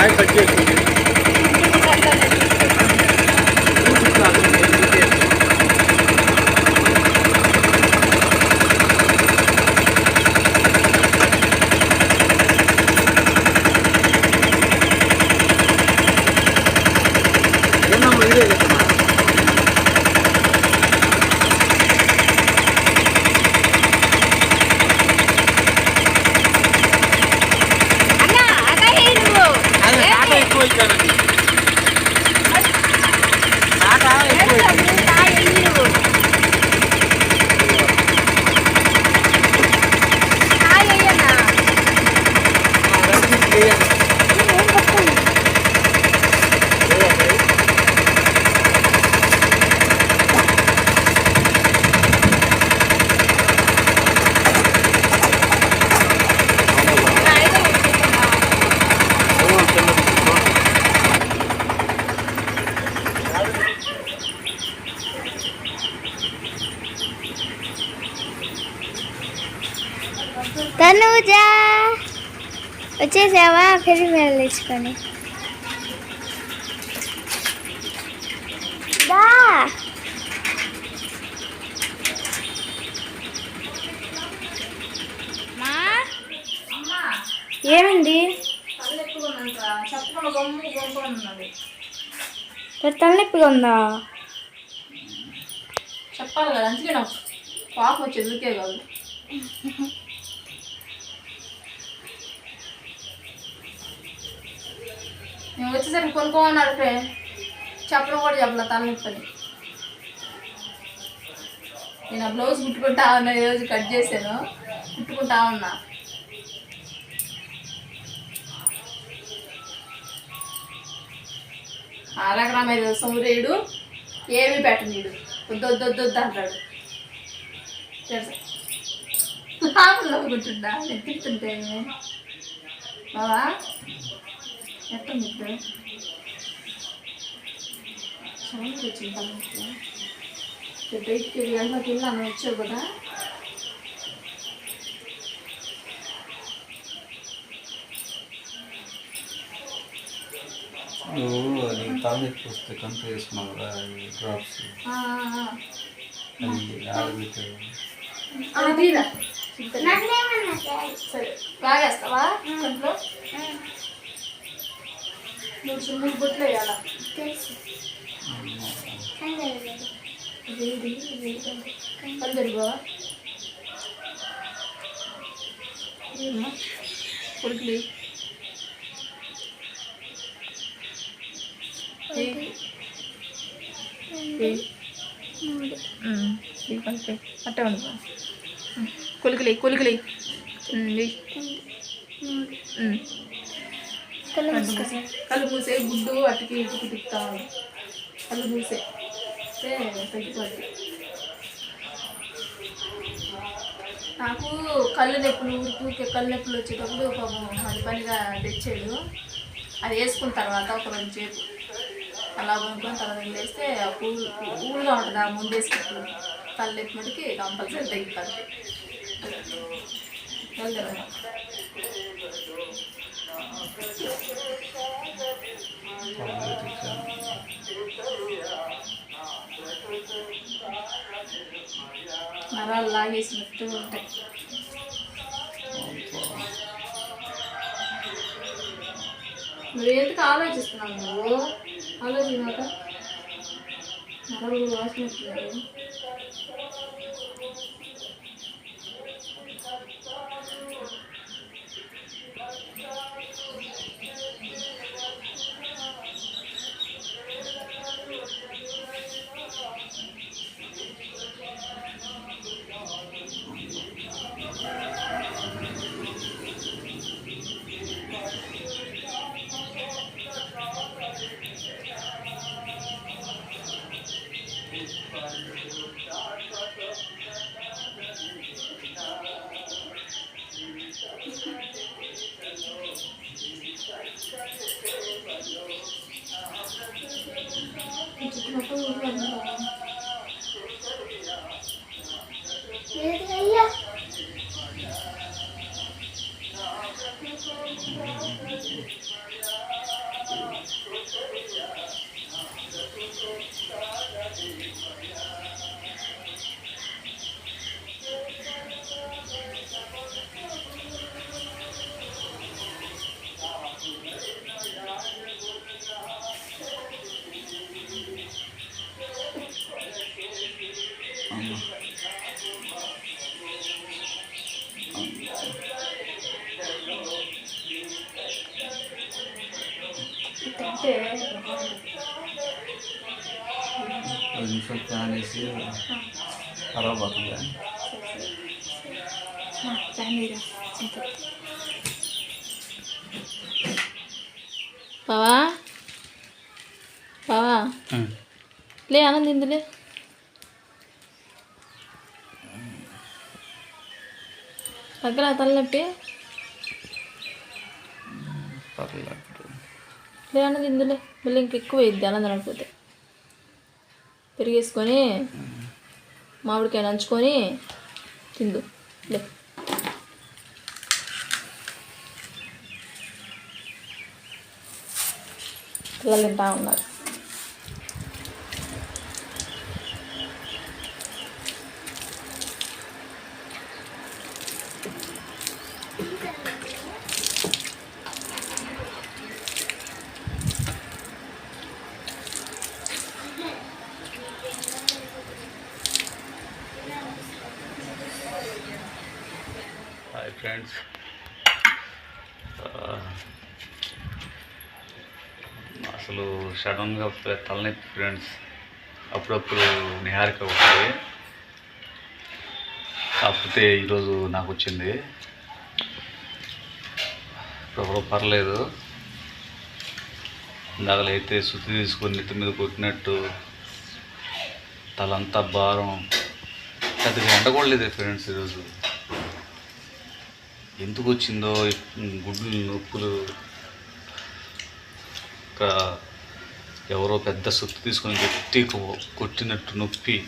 ఇదిగో కాయ కట్ చేసుకుంది ఏంటమ్మా ఇదే చెప్తున్నా అన్న అదే నువ్వు అదే కాట ఎక్కువ ఇచ్చానండి కాట ఎక్కువ ఇచ్చాను కాయ నువ్వు కాయ వేయన్నా ఏం పట్టుకోండి కాయగా ఉంటుందా తనుజ వచ్చేసావా ఫిరి దా. మా? ఏమైంది? తలనొప్పిగా ఉందా చెప్పాలి కదా అందుకే నాకు కోపం వచ్చి ఎదురుకే కాదు. నేను వచ్చేసరికి కొనుక్కోమన్నాడు ఫ్రెండ్ చెప్పడం కూడా చెప్పలే తలనొప్పని నేను ఆ బ్లౌజ్ కుట్టుకుంటా ఉన్నా ఈరోజు కట్ చేశాను. కుట్టుకుంటా ఉన్నా. అలాగ మీద సూర్యుడు ఏమీ పెట్టనీడు. వద్దు వద్దు వద్దు వద్దు అంటాడు. తెలుసా? కూర్చుంటా నేను తింటుంటే బావా? ఎట్టుంది ఇప్పుడు సౌండ్ వచ్చింది తనకి బయటికి వెళ్ళి గంటలకు వెళ్ళాను వచ్చావు కదా నువ్వు అది తలనొప్పి వస్తే కంపు వేసుకున్నావు కదా డ్రాప్స్ ఆ, ఆ, అది ఆడబెట్టావు ఆ. అది తీరా సరే బాగేస్తావా కంట్లో మూడు మూడు బొట్లు వేయాలా? పందరు బావా? కొడుకులు అట్టే ఉండు కొలికలి కొలికలి. కళ్ళు మూసే. గుడ్డు అటుకి ఇటుకి తిప్పుతా. కళ్ళు మూసే. పెట్టుకోండి. నాకు కళ్ళు నొప్పులు ఊరికి కళ్ళు నొప్పులు వచ్చేటప్పుడు పాపం అది పనిగా తెచ్చాడు. అది వేసుకున్న తర్వాత ఒక రెండు చేపు అలా వండుకొని తర్వాత వేస్తే ఆ పూలు పూలుగా ఉంటుంది ఆ ముందు కళ్ళు నొప్పి మటుకి కంపల్సరీ తగ్గిపోతుంది వెళ్దాం నరాలు లాగేసినట్టు ఉంటాయి నువ్వు ఎందుకు ఆలోచిస్తున్నావు నువ్వు? ఆలోచించాక నరాలు వాసినట్టు వేసి ఖరాబ్ అవుతుంది బావా? బావా? లే ఆనంద్ ఇందులే తగ్గల తలనొప్పి. పర్లేదు లే ఆనంద్ ఇందులే మళ్ళీ ఇంక ఎక్కువ అయింది ఆనంద్ అనకపోతే పెరిగేసుకొని మామిడికాయ నంచుకొని తిందు. లే. పిల్లలు తింటా ఉన్నారు హాయ్ ఫ్రెండ్స్ అసలు సడన్గా తలనొప్పి ఫ్రెండ్స్ అప్పుడప్పుడు నిహారిక వస్తుంది కాకపోతే ఈరోజు నాకు వచ్చింది ఇప్పుడు పర్లేదు. ఇందాకలైతే అయితే శుద్ధి తీసుకొని నెత్తి మీద కొట్టినట్టు తలంతా భారం. పెద్దగా ఎండకూడలేదు ఫ్రెండ్స్ ఈరోజు. ఎందుకు వచ్చిందో గుడ్లు నొప్పులు. ఇంకా ఎవరో పెద్ద సుత్తు తీసుకొని గట్టి కొ- కొట్టినట్టు నొప్పి.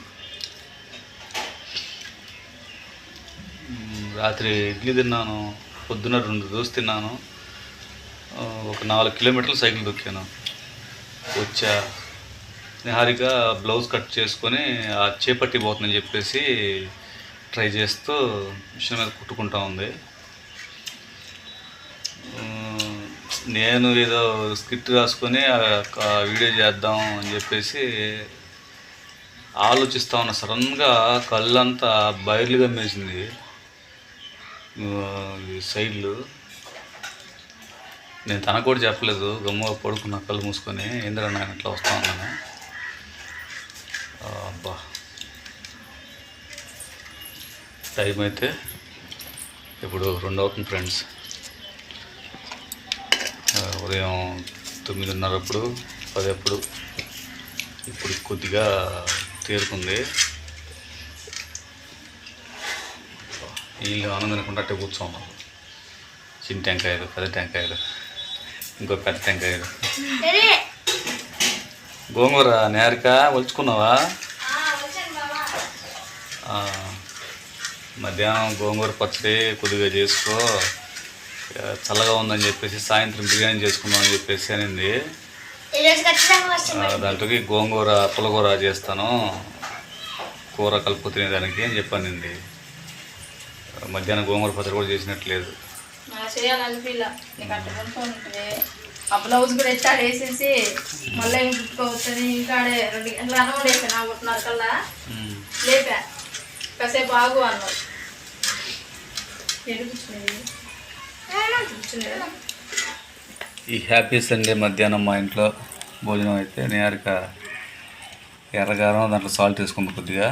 రాత్రి ఇడ్లీ తిన్నాను పొద్దున రెండు దోశ తిన్నాను. ఒక నాలుగు కిలోమీటర్లు సైకిల్ దొక్కాను. వచ్చా. నిహారిక బ్లౌజ్ కట్ చేసుకొని ఆ చేపట్టి పోతుందని చెప్పేసి ట్రై చేస్తూ మిషన్ మీద కుట్టుకుంటా ఉంది. నేను ఏదో స్క్రిప్ట్ రాసుకొని వీడియో చేద్దాం అని చెప్పేసి ఆలోచిస్తా ఉన్నా. సడన్గా కళ్ళంతా బయర్లు మేసింది సైడ్లు. నేను తనకు కూడా చెప్పలేదు. గమ్ముగా పడుకున్న కళ్ళు మూసుకొని ఏంద్రా నేను ఇట్లా వస్తా ఉన్నాను అబ్బా. టైం అయితే ఇప్పుడు రెండు అవుతుంది ఫ్రెండ్స్. ఉదయం తొమ్మిదిన్నర అప్పుడు పది అప్పుడు ఇప్పుడు కొద్దిగా తేరుకుంది. వీళ్ళు ఆనందం అనుకుంటే కూర్చోన్నాం చిన్న టెంకాయలు పెద్ద టెంకాయలు ఇంకో పెద్ద టెంకాయలు. గోంగూర నేరిక ఒలుచుకున్నావా? మధ్యాహ్నం గోంగూర పచ్చడి కొద్దిగా చేసుకో. చల్లగా ఉందని చెప్పేసి సాయంత్రం బిర్యానీ చేసుకుందాం అని చెప్పేసి అనింది. దాంట్లోకి గోంగూర పులగూర చేస్తాను. కూర కలుపు తినేదానికి అని చెప్పానండి మధ్యాహ్నం గోంగూర పచ్చడి కూడా చేసినట్లేదు. ఆ బ్లౌజ్ కూడా వేసేసి మళ్ళీ కుట్టుకోవచ్చని ఇంకా ఆడే రెండు గంటల అన్నం వేసాను. ఆ ఒకటిన్నర కల్లా. ఉమ్. లేపా. కాసేపు ఆగు కూర్చునేదా ఈ హ్యాపీ సండే మధ్యాహ్నం మా ఇంట్లో భోజనం అయితే నేరిక ఎర్రగారం దాంట్లో సాల్ట్ వేసుకుంది కొద్దిగా.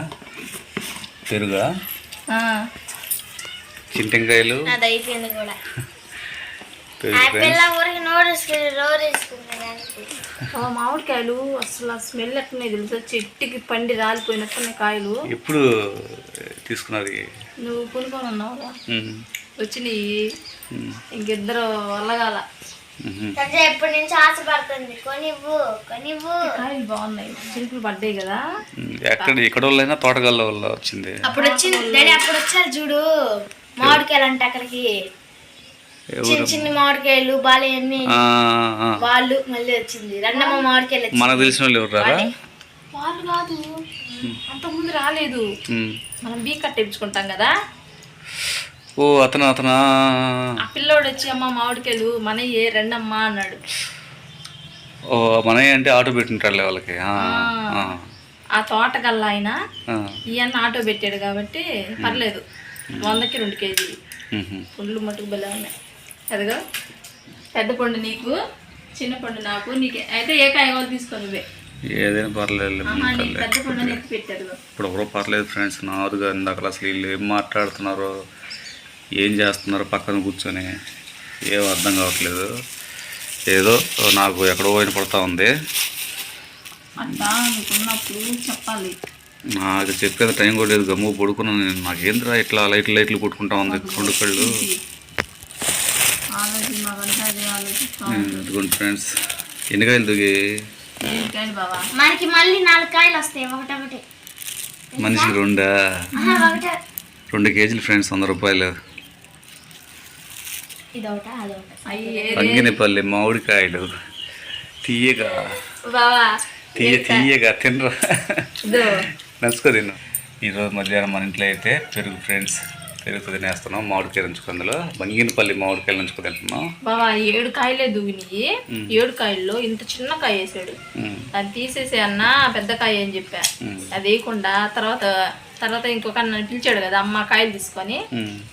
పెరుగా. చింటెంకాయలు మామిడికాయలు అసలు ఆ స్మెల్ ఎట్టున్నాయి తెలుసా? చెట్టుకి పండి రాలిపోయినట్టున్నాయి కాయలు. ఎప్పుడు తీసుకున్నది? నువ్వు కొనుక్కొని ఉన్నావు. వచ్చినాయి. ఇంకిద్దరు వల్లగాల. ఎప్పటి నుంచి ఆశపడుతుంది? కొనివ్వు కొనివ్వు. కాయలు బాగున్నాయి. చిలుకలు పడ్డాయి కదా. ఎక్కడ ఎక్కడ వాళ్ళైనా తోటగల్ల వల్ల వచ్చింది. అప్పుడు వచ్చింది డాడీ అప్పుడు వచ్చారు చూడు. మామిడికాయలు అంటే అక్కడికి చిన్న చిన్న మామిడికాయలు ఆ. వాళ్ళు మళ్ళీ వచ్చింది. రెండమ్మ మామిడికాయలు మనకు తెలిసిన వాళ్ళు ఎవరు రారా వాళ్ళు కాదు. అంతకుముందు రాలేదు. మనం బీ కట్టించుకుంటాం కదా. ఓ అతను అతనా. ఆ పిల్లోడు వచ్చి అమ్మ మామిడికాయలు మన ఏ రెండమ్మ అన్నాడు. ఓ మనయ్య అంటే ఆటో పెట్టింటాడులే వాళ్ళకి. ఆ, ఆ, ఆ. తోటకల్లా ఆయన ఆ. ఈయన ఆటో పెట్టాడు కాబట్టి పర్లేదు. వందకి రెండు కేజీలు. పండ్లు మటుకు భలే ఉన్నాయి. అదిగో పెద్ద పండు నీకు చిన్న పండు నాకు నీకు అయితే ఏ కాయ వాళ్ళు తీసుకొని ఏదైనా పర్లేదు ఆహా నీకు పెద్ద పండు ఎత్తి పెట్టారు. ఇప్పుడు ఎవరో పర్లేదు ఫ్రెండ్స్ నాదుగా ఇందాక అసలు వీళ్ళు ఏం మాట్లాడుతున్నారో. ఏం చేస్తున్నారో పక్కన కూర్చొని? ఏం అర్థం కావట్లేదు. ఏదో నాకు ఎక్కడో పోయిన పడతా ఉంది. నీకు చెప్పాలి. నాకు చెప్పేది టైం కూడా లేదు. గమ్ము పడుకున్నాను నేను. నాకేంద్రా ఇట్లా లైట్లు లైట్లు కొట్టుకుంటా ఉంది రెండు కళ్ళు? ఇదిగోండి ఫ్రెండ్స్. ఎన్ని కాయలు దిగి ఏంటండి బాబా మనకి మళ్ళీ నాలుగు కాయలు వస్తాయి. ఒకటొకటి మనిషికి రెండా? రెండు కేజీలు ఫ్రెండ్స్ వంద రూపాయలు. పంగినపల్లి మామిడికాయలు. తీయగా. బావా తీయ తీయగా తినరా. ఇదో. నంచుకో తిను. ఈరోజు మధ్యాహ్నం మన ఇంట్లో అయితే పెరుగు ఫ్రెండ్స్ పెరుగు తినేస్తున్నాం మామిడికాయ నంచుకో అందులో. బంగినపల్లి మామిడికాయలు నంచుకో తింటున్నాం. బావా ఏడు కాయలే దువ్వినాయి. ఏడు కాయల్లో ఇంత చిన్న కాయ వేసాడు. దాన్ని తీసేసి అన్న పెద్ద కాయ అని చెప్పా. అది వేయకుండా తర్వాత తర్వాత ఇంకొక నన్ను పిలిచాడు కదా అమ్మ కాయలు తీసుకొని.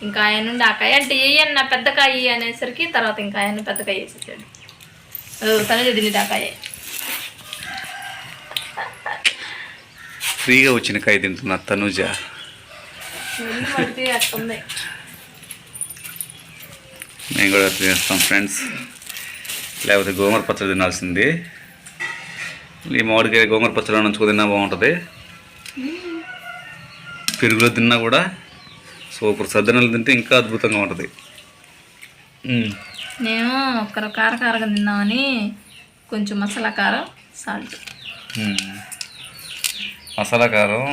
ఇంకా ఆయన నుండి ఆ కాయ అంటే ఏ అన్న పెద్ద కాయ అనేసరికి తర్వాత ఇంకా ఆయన పెద్ద కాయ వేసేసాడు. తనే తినేది ఆ కాయ. ఫ్రీగా వచ్చిన కాయ తింటున్నా తనుజ. మేము కూడా తినేస్తాం ఫ్రెండ్స్. లేకపోతే గోంగూర పచ్చడి తినాల్సింది. ఈ మామిడికాయ గోంగూర పచ్చడి నంచుకో తిన్నా బాగుంటుంది. పెరుగులో తిన్నా కూడా సూపర్. సద్దనలు తింటే ఇంకా అద్భుతంగా ఉంటుంది. నేను ఒక్కరు కారకారగా తిన్నామని కొంచెం మసాలా కారం సాల్ట్. మసాలా కారం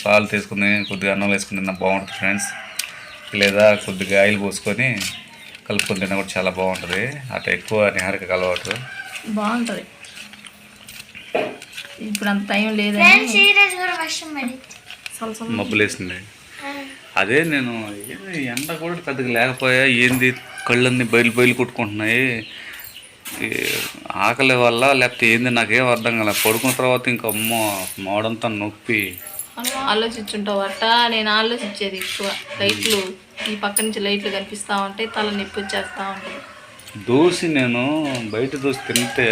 సాల్ట్ తీసుకుని కొద్దిగా అన్నం వేసుకుని తిన్నా బాగుంటుంది ఫ్రెండ్స్. లేదా కొద్దిగా ఆయిల్ పోసుకొని కలుపుకొని తిన్నా కూడా చాలా బాగుంటుంది. అటు ఎక్కువ నిహారిక అలవాటు. బాగుంటుంది. ఇప్పుడు అంత టైం లేదని మబ్బులేసింది అదే నేను ఎండ కూడా పెద్దగా లేకపోయా ఏంది కళ్ళన్నీ బయలు బయలు కొట్టుకుంటున్నాయి. ఆకలి వల్ల లేకపోతే ఏంది నాకేం అర్థం కాలే. పడుకున్న తర్వాత ఇంకా అమ్మో మాడంతా నొప్పి. ఆలోచించుంటావు అట్ట నేను ఆలోచించేది ఎక్కువ. లైట్లు ఈ పక్క నుంచి లైట్లు కనిపిస్తూ ఉంటాయి తల నొప్పి వచ్చేస్తూ ఉంటుంది. దోశ నేను బయట దోశ తింటే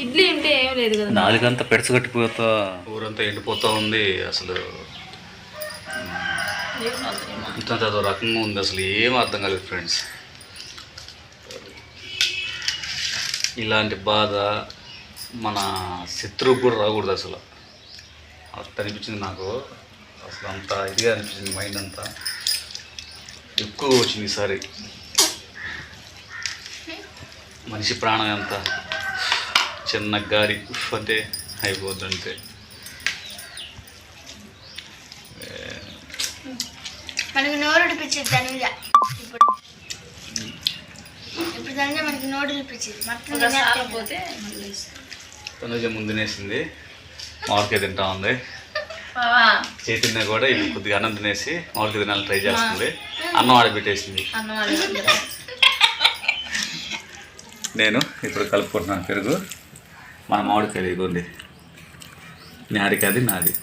ఇడ్లీ ఉంటే ఏం లేదు కదా? నాలుగంతా పెడచగట్టిపోతా ఊరంతా ఎండిపోతా ఉంది అసలు. ఇంత అదో రకంగా ఉంది అసలు ఏం అర్థం కాలేదు ఫ్రెండ్స్. ఇలాంటి బాధ మన శత్రువుకు కూడా రాకూడదు అసలు. అంత అనిపించింది నాకు. అసలు అంత ఇదిగా అనిపించింది మైండ్ అంతా. ఎక్కువ వచ్చింది ఈసారి. మనిషి ప్రాణం ఎంత? చిన్న గారి ఉఫ్ అంటే అంతే మనకి నోరు ఉడిపించింది తనుజ ఇప్పుడు ఇప్పుడు తనుజ మనకి నోరు ఉడిపించింది తనుజ ముందునేసింది. మామిడికాయ తింటా ఉంది. చైతన్య కూడా ఇప్పుడు కొద్దిగా అన్నం తినేసి మామిడికాయ తినాలని ట్రై చేస్తుంది. అన్నం ఆడబెట్టేసింది. నేను ఇప్పుడు కలుపుకుంటున్నాను పెరుగు. మన మామిడికాయ ఇదిగోండి నాడికి అది నాది.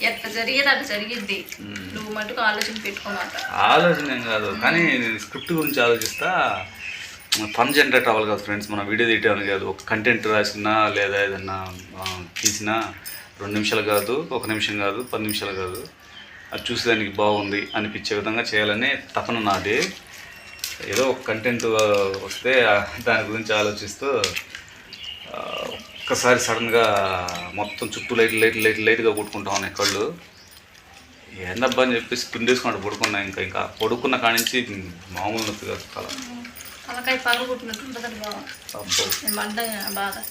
ఎట్ట జరిగేది అట్ట జరిగిద్ది. నువ్వు మటుకు ఆలోచన పెట్టుకోమాట. ఆలోచన ఏం కాదు. కానీ నేను స్క్రిప్ట్ గురించి ఆలోచిస్తా. ఫన్ జనరేట్ అవ్వాలి కదా ఫ్రెండ్స్. మనం వీడియో తీయటానికి కాదు. ఒక కంటెంట్ రాసినా లేదా ఏదన్నా తీసినా రెండు నిమిషాలు కాదు ఒక నిమిషం కాదు పది నిమిషాలు కాదు. అది చూసేదానికి బాగుంది అనిపించే విధంగా చేయాలని తపన నాది. ఏదో ఒక కంటెంట్ వస్తే దాని గురించి ఆలోచిస్తూ ఒక్కసారి సడన్గా మొత్తం చుట్టూ లైట్ లైట్ లైట్ లైట్గా కొట్టుకుంటా ఉన్నాయి కళ్ళు. ఏందబ్బా అని చెప్పేసి పిండేసుకుంటూ పడుకున్నా ఇంకా ఇంకా పడుకున్న కానించి మామూలు నొప్పి కాదు తల. తలకాయ పగలు కుట్టినట్టు బాగా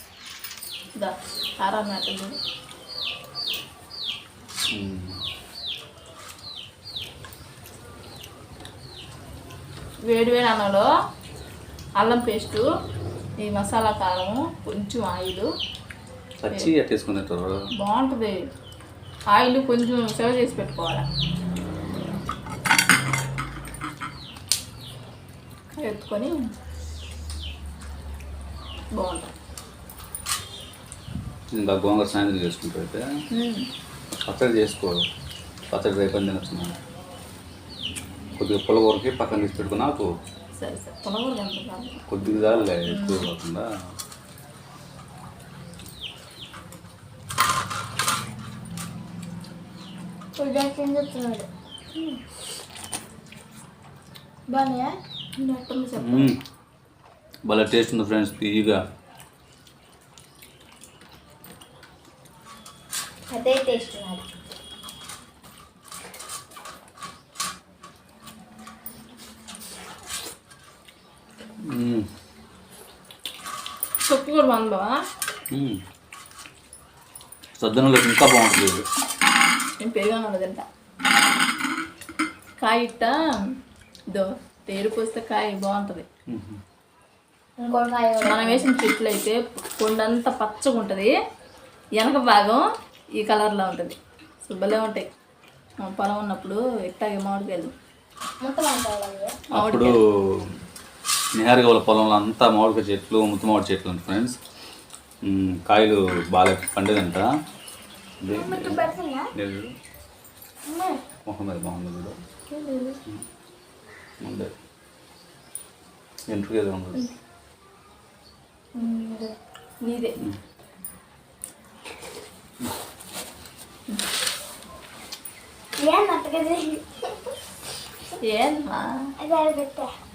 వేడి వేడి అన్నంలో అల్లం పేస్టు ఈ మసాలా కారము కొంచెం ఆయిల్. పచ్చి అట్టేసుకుని బాగుంటుంది. ఆయిల్ కొంచెం సేవ చేసి పెట్టుకోవాలి? ఎత్తుకొని బాగుంటుంది. ఇంకా గోంగూర సాయంత్రం మ్మ్. పచ్చడి చేసుకో పచ్చడి రేపని తినొచ్చు కొద్దిగా పుల్లగూరకి పక్కన తీసి పెట్టుకుని నాకు. కొద్దిగా చాలులే ఎక్కువ కాకుండా. భలే టేస్ట్ ఉంది ఫ్రెండ్స్ తీయగా. అదే టేస్ట్ నాది మ్మ్. పప్పు కూడా బాగుంది బావా. సద్దనంలో ఇంకా బాగుంటుంది నేను పెరుగు తింటా. కాయ ఇట్ట? ఇదో తేరు పోస్తే కాయ బాగుంటుంది. మనం వేసిన చెట్లు అయితే కొండంతా పచ్చగా ఉంటుంది. వెనక భాగం ఈ కలర్లో ఉంటుంది. శుభ్రలే ఉంటాయి. మా పొలం ఉన్నప్పుడు ఇట్టాగే మామిడికాయలు. అప్పుడు నిహారిగా వాళ్ళ పొలంలో అంతా మామిడికాయ చెట్లు ముత్త మామిడి చెట్లు ఉంటాయి ఫ్రెండ్స్. కాయలు బాగా పండేదంట. ఇది- మీకు పెడుతున్నా ఇది చూడు. మొహం మీద బాగుంది చూడు. ఉండే ఎంట్రుకు ఏదో ఉంది నీదే ఏం అట్టగది ఏంటమ్మా అది ఆడ పెట్టా ఇవాళ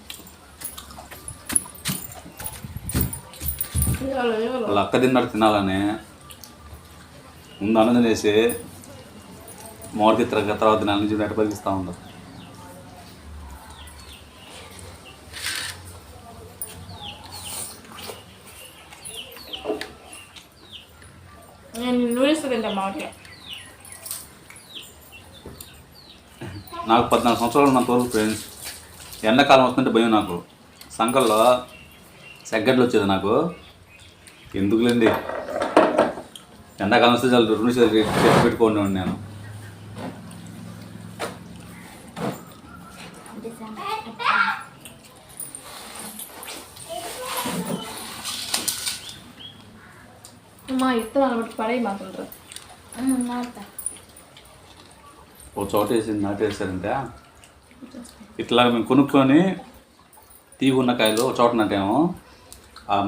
ఇవాళ వాళ్ళ అక్క తిన్నాడు తినాలని. ముందు అన్నం తినేసి మామిడికి తిరగ తర్వాత తినాలని చెప్పి అట్ట బతికిస్తూ ఉండదు నాకు పద్నాలుగు సంవత్సరాలు ఉన్నంత వరకు ఫ్రెండ్స్ ఎండాకాలం వస్తుంటే భయం నాకు. సంకల్లో సెగ్గడ్లు వచ్చేది నాకు. ఎందుకులేండి? ఎండాకాలం వస్తే చాలు రెండు చేతి పెట్టుకోండి నేను. మా మాకుంటారు ఒక చోట వేసి నాటేసారంటే ఇట్లా మేము కొనుక్కొని తీగున్న కాయలు ఒక చోట నాటాము.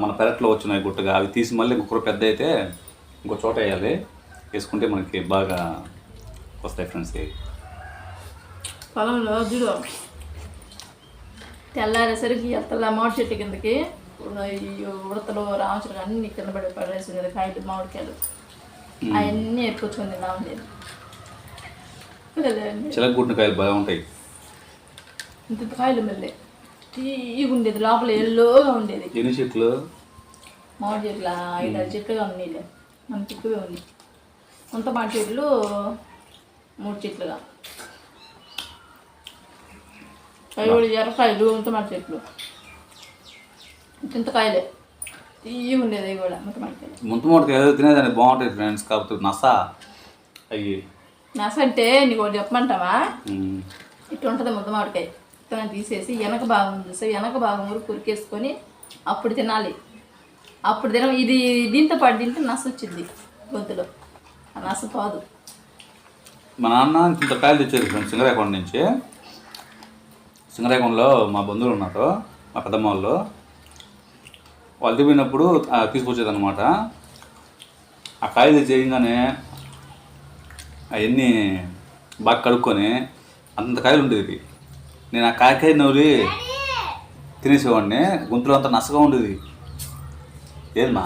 మన పెరట్లో వచ్చినాయి గుట్టగా అవి తీసి మళ్ళీ ఇంకొక పెద్ద అయితే ఇంకో చోట వేయాలి. వేసుకుంటే మనకి బాగా వస్తాయి ఫ్రెండ్స్ పొలంలో చూడు. తెల్లారేసరికి ఎత్తలా మామిడి చెట్టు కిందకి ఉడతలు రామచంద్ర అన్ని కింద పడి పడేసింది కదా కాయలు మామిడికాయలు. అవన్నీ ఎత్తుకొచ్చుకొని తిన్నాం లేదు చిలకగుట్టిన కాయలు బాగా ఉంటాయి ఇంత కాయలు మళ్ళీ. తీగా ఉండేది లోపల ఎల్లోగా ఉండేది. ఎన్ని చెట్లు? మామిడి చెట్లు ఐదు ఆరు చెట్లుగా ఉన్నాయి అంత ఎక్కువే ఉంది అంత మామిడి చెట్లు మూడు చెట్లుగా. అవి కూడా ఎర్రకాయలు అంత మామిడి చెట్లు. చింతకాయలే తీయ ఉండేది అవి కూడా అంత మామిడికాయలు ముంత మూటకాయలు తినేదాన్ని బాగుంటాయి ఫ్రెండ్స్ కాకపోతే నస అయ్యి. నస అంటే నీకు ఒకటి చెప్పమంటావా. ఇట్లా ఉంటుంది ముద్ద మామిడికాయ. ఇత్తనం తీసేసి వెనక భాగం చూస్తే వెనక భాగం ఊరు కొరికేసుకొని అప్పుడు తినాలి. అప్పుడు తిన. ఇది దీంతో పాటు తింటే నస వచ్చింది గొంతులో. ఆ నస పోదు. మా నాన్న ఇంత కాయలు తెచ్చేది ఫ్రెండ్స్ సింగరేకొండ నుంచి. సింగరేకొండలో మా బంధువులు ఉన్నారు మా పెద్దమ్మ వాళ్ళు. వాళ్ళు దిగినప్పుడు తీసుకొచ్చేదనమాట ఆ కాయలు చేయగానే అవన్నీ బాగా కడుక్కొని అంత కాయలు ఉండేది నేను ఆ కాయకాయ నవ్వులి తినేసేవాడిని. గొంతులో అంత నసగా ఉండేది. ఏదమ్మా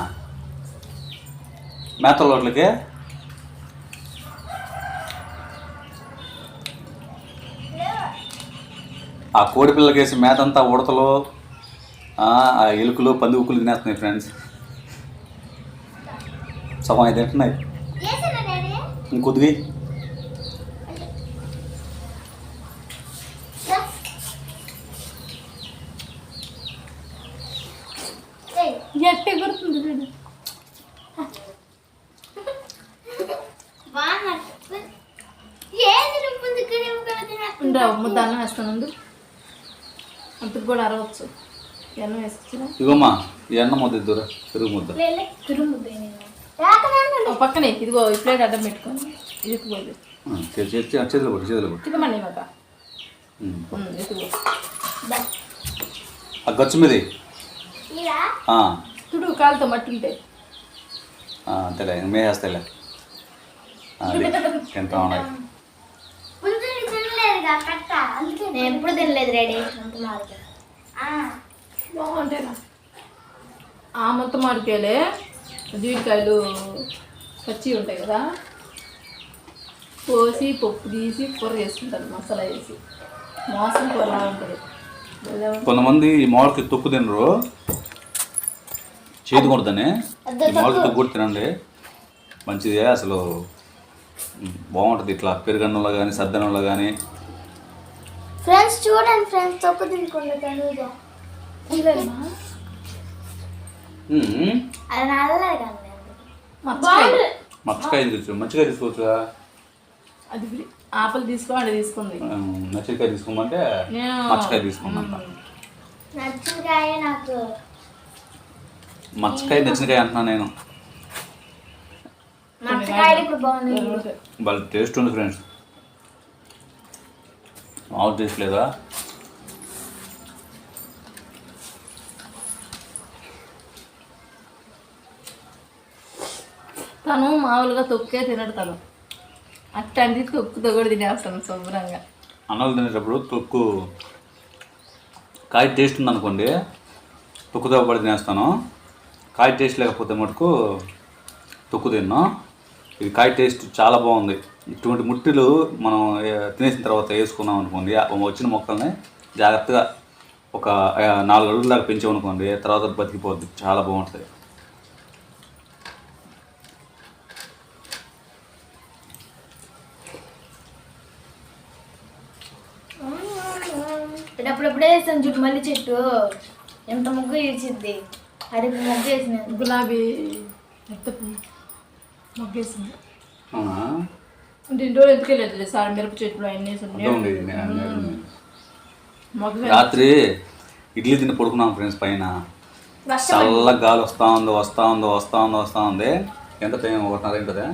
మేతల వాటికి ఆ కోడి పిల్లకి వేసి మేత అంతా ఉడతలు ఆ ఎలుకలు పంది ఉక్కులు తినేస్తున్నాయి ఫ్రెండ్స్. సగం తింటున్నాయి. ఇంకొద్దిగి ఎట్టే గుర్తుంది చూడు బాగా ఏది నువ్వు ముందుకు ఉండే ముద్ద అన్నం వేస్తాను ఉండు. అంతకు కూడా అరవచ్చు. అన్నం వేసుకొచ్చిన? ఇగోమ్మా ఈ అన్న ముద్ద ఇద్దరు పెరుగు ముద్ద. పక్కనే ఇదిగో ఈ ప్లేట్ అడ్డం పెట్టుకొని ఇది చే- చేతిలో కొట్టు చేతిలో కొట్టు ఉమ్. ఎత్తుకో ఆ గచ్చు మీది? ఇలా ఆ, తుడు కాలుతో మట్టి ఉంటే ఆ, అంతేలే అది ఉన్నాయి తినలేదుగా కట్ట అందుకే నేను ఎప్పుడు తినలేదు రెడీ బాగుంటేనా ఆ మొత్తం మాడికాయలే జీడికాయలు పచ్చి ఉంటాయి కదా. కోసి పప్పు తీసి కూర చేసుకుంటారు మసాలా వేసి. మోసం కూరలా ఉంటుంది. కొంతమంది మామిడికి తొక్కు తినరు. చేతి కొడతానే. మామిడికి తొక్కు కూడా తినండి. మంచిదే అసలు. బాగుంటుంది ఇట్లా. పెరుగన్నంలో కానీ సద్దన్నంలో కానీ ఫ్రెండ్స్ చూడండి ఫ్రెండ్స్ తొక్కు అది నల్లది కానీ. మర్చిపోయి మచ్చకాయ తీసుకోవచ్చు అది. ఆపలు తీసుకో అది తీసుకుంది. మచ్చకాయ తీసుకోమంటే నేను మచ్చకాయ తీసుకోమంట. నచ్చిందికాయ నాకు. మచ్చకాయ నచ్చినకాయ అంటున్నా నేను. మచ్చకాయలు ఇప్పుడు బాగున్నాయి. వాళ్ళ టేస్ట్ ఉంది ఫ్రెండ్స్. మామూలు టేస్ట్ లేదా? తను మామూలుగా తొక్కే తినడు తను. అట్లాంటి తొక్కుతో కూడా తినేస్తాను శుభ్రంగా. అన్నం తినేటప్పుడు తొక్కు. కాయ టేస్ట్ ఉందనుకోండి తొక్కుతో పడి తినేస్తాను. కాయ టేస్ట్ లేకపోతే మటుకు తొక్కు తిన్నాను ఇది కాయ టేస్ట్ చాలా బాగుంది. ఇటువంటి ముట్టిలు మనం తినేసిన తర్వాత వేసుకున్నాం అనుకోండి వచ్చిన మొక్కల్ని జాగ్రత్తగా ఒక నాలుగు అడుగుల దాకా పెంచామనుకోండి తర్వాత బతికిపోద్ది చాలా బాగుంటుంది. అప్పుడప్పుడే వేసాను చూడు మళ్ళీ చెట్టు. ఎంత ముగ్గు ఇచ్చింది అది ముగ్గు వేసినాను గులాబీ ఎంత మొగ్గేసింది అవునా? ఎందుకు సార్ మిరప చెట్లు అన్నీ రాత్రి ఇడ్లీ తిని పడుకున్నాం ఫ్రెండ్స్ పైన. చల్ల గాలి వస్తూ ఉంది వస్తూ ఉంది వస్తూ ఉంది వస్తూ ఉంది. ఎంత టైం? ఒకటిన్నర ఏంటదే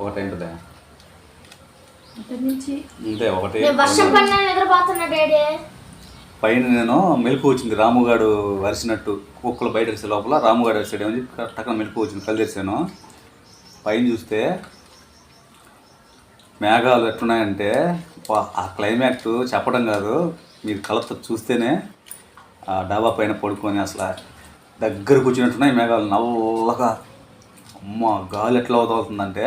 ఒకటి ఏంటదే అంతే ఒకటి పైన నేను మెలకు వచ్చింది రాముగాడు వరిసినట్టు కుక్కలు బయట వేసే లోపల రాముగాడు వరిసాడు అని చెప్పి టక్కన మెలకు వచ్చింది తెరిచాను. పైన చూస్తే మేఘాలు ఎట్లున్నాయంటే ఆ క్లైమాక్స్ చెప్పడం కాదు మీరు కలతో చూస్తేనే ఆ డాబా పైన పడుకొని అసలు దగ్గర కూర్చున్నట్టున్నాయి మేఘాలు నల్లగా. అమ్మ గాలి ఎట్లా అవుతుందంటే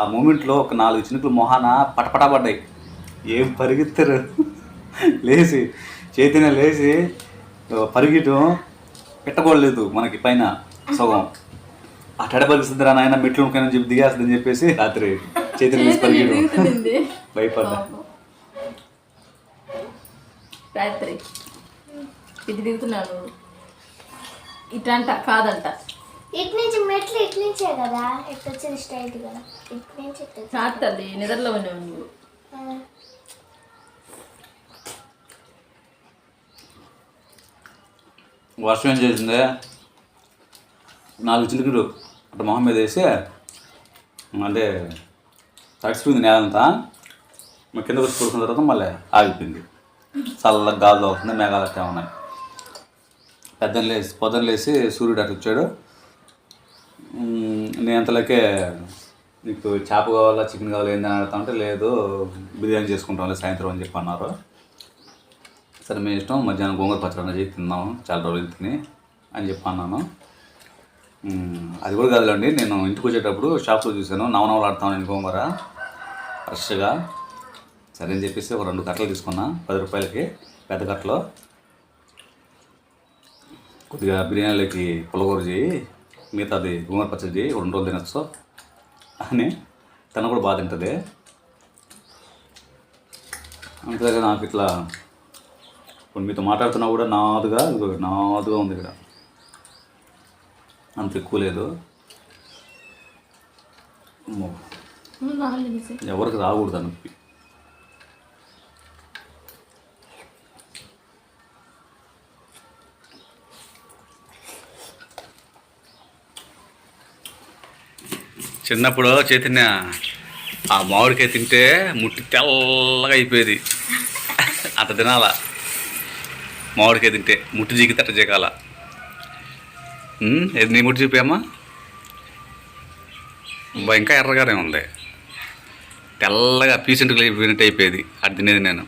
ఆ మూమెంట్లో ఒక నాలుగు చినుకులు మొహాన పటపటా పడ్డాయి. ఏం పరిగెత్తారు? లేచి చేతిన లేచి పరిగెట్టం పెట్టకూడలేదు మనకి పైన సగం. ఆ టెడ పరిగిస్తుందిరా నాయన మెట్లు ఉనకని చెప్పి దిగేస్తుందని చెప్పేసి రాత్రి. లేచి పరిగెట్టం దిగుతుంది భయపడ్డా. రాత్రి. ఇది దిగుతున్నాను ఇటంట కాదంట. ఇటు నుంచి మెట్లు ఇటు నుంచే కదా. ఇటు వచ్చింది స్ట్రైట్ కదా. ఇటు నుంచి నిద్రలో ఉన్నావు నువ్వు. వర్షం ఏం చేసింది? నాలుగు చిలుకలు అటు మొహం మీద వేసి అంటే తడిసిపోయింది నేలంతా. మా కింద వచ్చి పడుకున్న తర్వాత మళ్ళీ ఆగిపోయింది. చల్ల గాలి అవుతుంది మేఘాలు అట్టే ఉన్నాయి. పెద్దలు లేసి పొద్దున లేసి సూర్యుడు అటు వచ్చాడు. నేనంతలోకే నేను అంతలోకే నీకు చేప కావాలా చికెన్ కావాలా ఏందని అడుగుతా ఉంటే లేదు బిర్యానీ చేసుకుంటాం సాయంత్రం అని చెప్పి అన్నారు. సరే మీ ఇష్టం మధ్యాహ్నం గోంగూర పచ్చడి చేసి తిందాం చాలా రోజులు తిని అని చెప్పి అన్నాను. అది కూడా కాదులేండి నేను ఇంటికి వచ్చేటప్పుడు షాప్లో చూశాను నవనవలాడుతాను నేను గోంగూర. ఫ్రెష్గా సరే అని చెప్పేసి ఒక రెండు కట్టలు తీసుకున్నా. పది రూపాయలకి పెద్ద కట్టలు. కొద్దిగా బిర్యానీలోకి పులగూర చేయి మిగతాది గుమ్మర పచ్చడి చేయి రెండు రోజులు తినచ్చు. అని తను కూడా బాగా తింటుంది. అంతేగా నాకు ఇట్లా ఇప్పుడు మీతో మాట్లాడుతున్నా కూడా నాదుగా నాదుగా ఉంది ఇక్కడ. అంత ఎక్కువ లేదు. ఎవరికి రాకూడదు ఆ నొప్పి చిన్నప్పుడు చైతన్య ఆ మామిడికాయ తింటే ముట్టి తెల్లగా అయిపోయేది. అంత తినాల? మామిడికాయ తింటే ముట్టి జీకితే అట్ట జీకాల నీ ముట్టి చూపామా ఇంకా ఎర్రగానే ఉంది. తెల్లగా పీసెంట్కి అయిపోయినట్టు అయిపోయేది. అది తినేది నేను.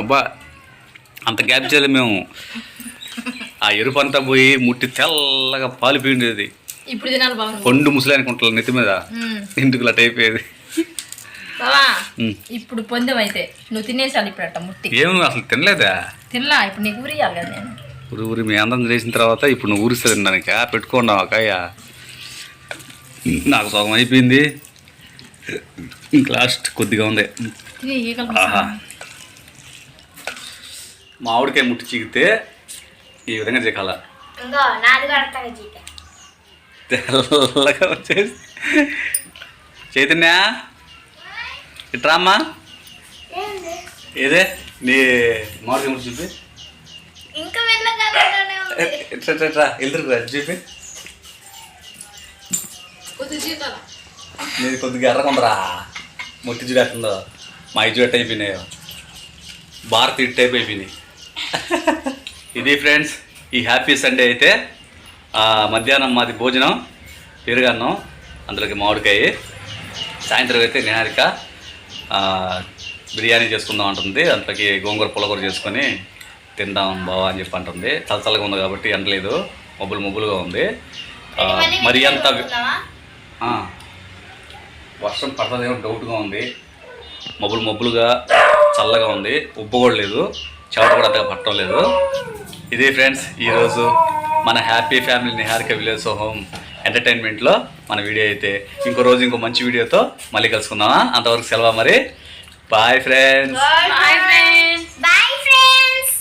అబ్బా అంత గ్యాప్ చేయలేదు మేము. ఆ ఎరుపు అంతా పోయి ముట్టి తెల్లగా పాలిపోయిండేది ఇప్పుడు తినాలి బాబు. నువ్వు. పండు ముసలానికి ఉంటుంది నెత్తి మీద. ఇంటికి అట్ట అయిపోయేది బావా. ఇప్పుడు పొందమైతే నువ్వు తినేసాలి ఇప్పుడు అట్ట ముట్టి. ఏమి నువ్వు అసలు తినలేదా? తినలా ఇప్పుడు నీకు ఉరియాలి కదా నేను. ఊరి ఊరి మీ అందరం చేసిన తర్వాత ఇప్పుడు నువ్వు ఊరిస్తే తినడానికి. పెట్టుకున్నావు అక్కయ్య నాకు సగం అయిపోయింది. ఇంక లాస్ట్ కొద్దిగా ఉంది. ఆహా. మామిడికాయ ముట్టి చిగితే ఈ విధంగా చికాల ఇంకో నాది కడతాను చీక. తెల్లగా వచ్చేసి. చైతన్య ఇట్రామ్మా. ఏదే? నీ మామిడికాయ ముట్టి చూపి. ఇంకా ఇట్రా, ఇట్రా ఎల్లురు చూపి. నీది కొద్దిగా ఎర్రకుందరా ముట్టి చూడేస్తుందో మా ఇజ్జు ఎట్ట అయిపోయినాయో. భారత్ ఇట్ టైప్ అయిపోయినాయి. ఇది ఫ్రెండ్స్ ఈ హ్యాపీ సండే అయితే మధ్యాహ్నం మాది భోజనం పెరుగన్నం అందులోకి మామిడికాయ సాయంత్రం అయితే నిహారిక బిర్యానీ చేసుకుందాం అంటుంది. అందులోకి గోంగూర పుల్లగూర చేసుకొని తిందాం బావా అని చెప్పి అంటుంది. చల్లచల్లగా ఉంది కాబట్టి ఎండలేదు. మబ్బులు మబ్బులుగా ఉంది. మరి అంత వర్షం పడుతుందేమో డౌట్గా ఉంది. మబ్బులు మబ్బులుగా చల్లగా ఉంది. ఉబ్బు కూడా లేదు. చెమట కూడా అంతగా పట్టడం లేదు. ఇదే ఫ్రెండ్స్ ఈరోజు మన happy family Niharika village home ఎంటర్టైన్మెంట్లో మన వీడియో అయితే. ఇంకో రోజు ఇంకో మంచి వీడియోతో మళ్ళీ కలుసుకుందామా? అంతవరకు సెలవు మరి? Bye friends bye friends